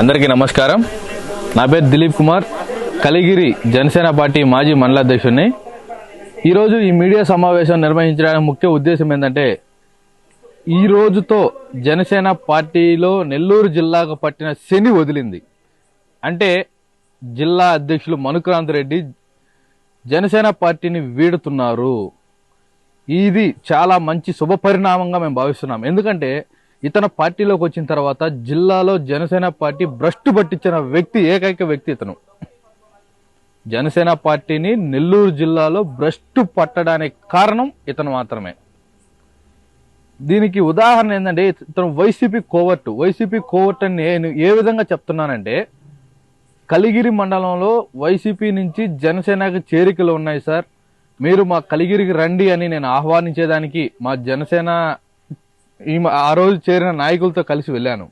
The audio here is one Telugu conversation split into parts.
అందరికీ నమస్కారం. నా పేరు దిలీప్ కుమార్. కలిగిరి జనసేన పార్టీ మాజీ మండలాధ్యక్షుడిని. ఈరోజు ఈ మీడియా సమావేశం నిర్వహించడానికి ముఖ్య ఉద్దేశం ఏంటంటే ఈ రోజుతో జనసేన పార్టీలో నెల్లూరు జిల్లాకు పట్టిన శని వదిలింది. అంటే జిల్లా అధ్యక్షులు మనుక్రాంత్ రెడ్డి జనసేన పార్టీని వీడుతున్నారు. ఇది చాలా మంచి శుభ పరిణామంగా మేము భావిస్తున్నాం. ఎందుకంటే ఇతను పార్టీలోకి వచ్చిన తర్వాత జిల్లాలో జనసేన పార్టీ భ్రష్టు పట్టించిన వ్యక్తి ఏకైక వ్యక్తి ఇతను. జనసేన పార్టీని నెల్లూరు జిల్లాలో భ్రష్టు పట్టడానికి కారణం ఇతను మాత్రమే. దీనికి ఉదాహరణ ఏంటంటే ఇతను వైసీపీ కోవర్ట్. వైసీపీ కోవర్ట్ అని నేను ఏ విధంగా చెప్తున్నానంటే కలిగిరి మండలంలో వైసీపీ నుంచి జనసేనకి చేరికలు ఉన్నాయి సార్. మీరు మా కలిగిరికి రండి అని నేను ఆహ్వానించేదానికి మా జనసేన ఈ ఆ రోజు చేరిన నాయకులతో కలిసి వెళ్ళాను.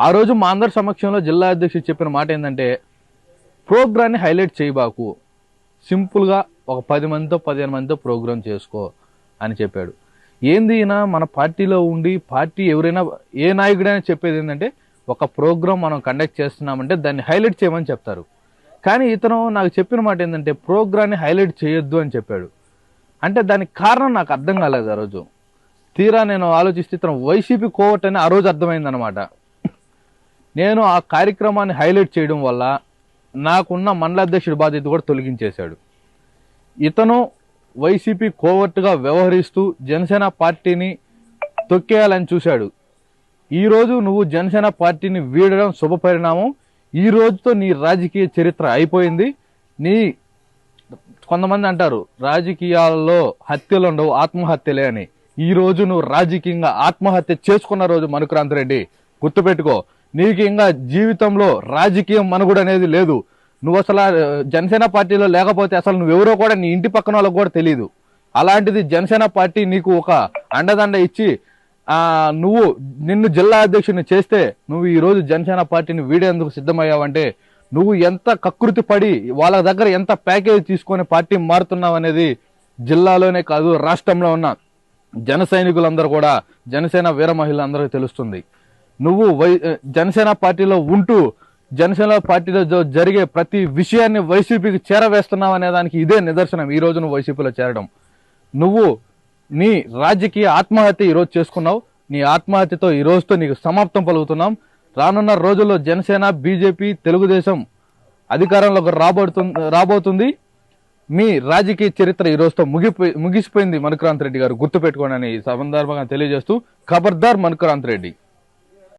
ఆ రోజు మా అందరి సమక్షంలో జిల్లా అధ్యక్షుడు చెప్పిన మాట ఏంటంటే ప్రోగ్రాన్ని హైలైట్ చేయబాకు సింపుల్గా ఒక పది మందితో పదిహేను మందితో ప్రోగ్రామ్ చేసుకో అని చెప్పాడు. ఏంది ఈయన? మన పార్టీలో ఉండి పార్టీ ఎవరైనా ఏ నాయకుడైనా చెప్పేది ఏంటంటే ఒక ప్రోగ్రామ్ మనం కండక్ట్ చేస్తున్నామంటే దాన్ని హైలైట్ చేయమని చెప్తారు. కానీ ఇతను నాకు చెప్పిన మాట ఏంటంటే ప్రోగ్రాన్ని హైలైట్ చేయొద్దు అని చెప్పాడు. అంటే దానికి కారణం నాకు అర్థం కాలేదు ఆ రోజు. తీరా నేను ఆలోచిస్తే ఇతను వైసీపీ కోవట్ అని ఆ రోజు అర్థమైందనమాట నేను ఆ కార్యక్రమాన్ని హైలైట్ చేయడం వల్ల నాకున్న మండలాధ్యక్షుడి బాధ్యత కూడా తొలగించేశాడు. ఇతను వైసీపీ కోవర్ట్గా వ్యవహరిస్తూ జనసేన పార్టీని తొక్కేయాలని చూశాడు. ఈరోజు నువ్వు జనసేన పార్టీని వీడడం శుభ పరిణామం. ఈ రోజుతో నీ రాజకీయ చరిత్ర అయిపోయింది. నీ కొంతమంది అంటారు రాజకీయాల్లో హత్యలు ఉండవు ఆత్మహత్యలే అని. ఈ రోజు నువ్వు రాజకీయంగా ఆత్మహత్య చేసుకున్న రోజు మనుకురాంత్ రెడ్డి. గుర్తుపెట్టుకో నీకు ఇంకా జీవితంలో రాజకీయం మనుగుడు అనేది లేదు. నువ్వు అసలు జనసేన పార్టీలో లేకపోతే అసలు నువ్వెవరో కూడా నీ ఇంటి పక్కన వాళ్ళకి కూడా తెలియదు అలాంటిది జనసేన పార్టీ నీకు ఒక అండదండ ఇచ్చి నువ్వు నిన్ను జిల్లా అధ్యక్షుని చేస్తే నువ్వు ఈ రోజు జనసేన పార్టీని వీడేందుకు సిద్ధమయ్యావంటే నువ్వు ఎంత కకృతి పడి వాళ్ళ దగ్గర ఎంత ప్యాకేజ్ తీసుకొని పార్టీ మారుతున్నావు అనేది జిల్లాలోనే కాదు రాష్ట్రంలో ఉన్న జన సైనికులందరూ కూడా జనసేన వీర మహిళలందరికీ తెలుస్తుంది. నువ్వు వై జనసేన పార్టీలో ఉంటూ జనసేన పార్టీలో జరిగే ప్రతి విషయాన్ని వైసీపీకి చేరవేస్తున్నావు అనే దానికి ఇదే నిదర్శనం ఈ రోజు నువ్వు వైసీపీలో చేరడం. నువ్వు నీ రాజకీయ ఆత్మహత్య ఈరోజు చేసుకున్నావు. నీ ఆత్మహత్యతో ఈ రోజుతో నీకు సమాప్తం పలుకుతున్నాం. రానున్న రోజుల్లో జనసేన బీజేపీ తెలుగుదేశం అధికారంలోకి రాబోతుంది రాబోతుంది. మీ రాజకీయ చరిత్ర ఈ రోజుతో ముగిపోయి ముగిసిపోయింది మనుక్రాంత్ రెడ్డి గారు. గుర్తుపెట్టుకోండి అని సందర్భంగా తెలియజేస్తూ ఖబర్దార్ మనుక్రాంత్ రెడ్డి.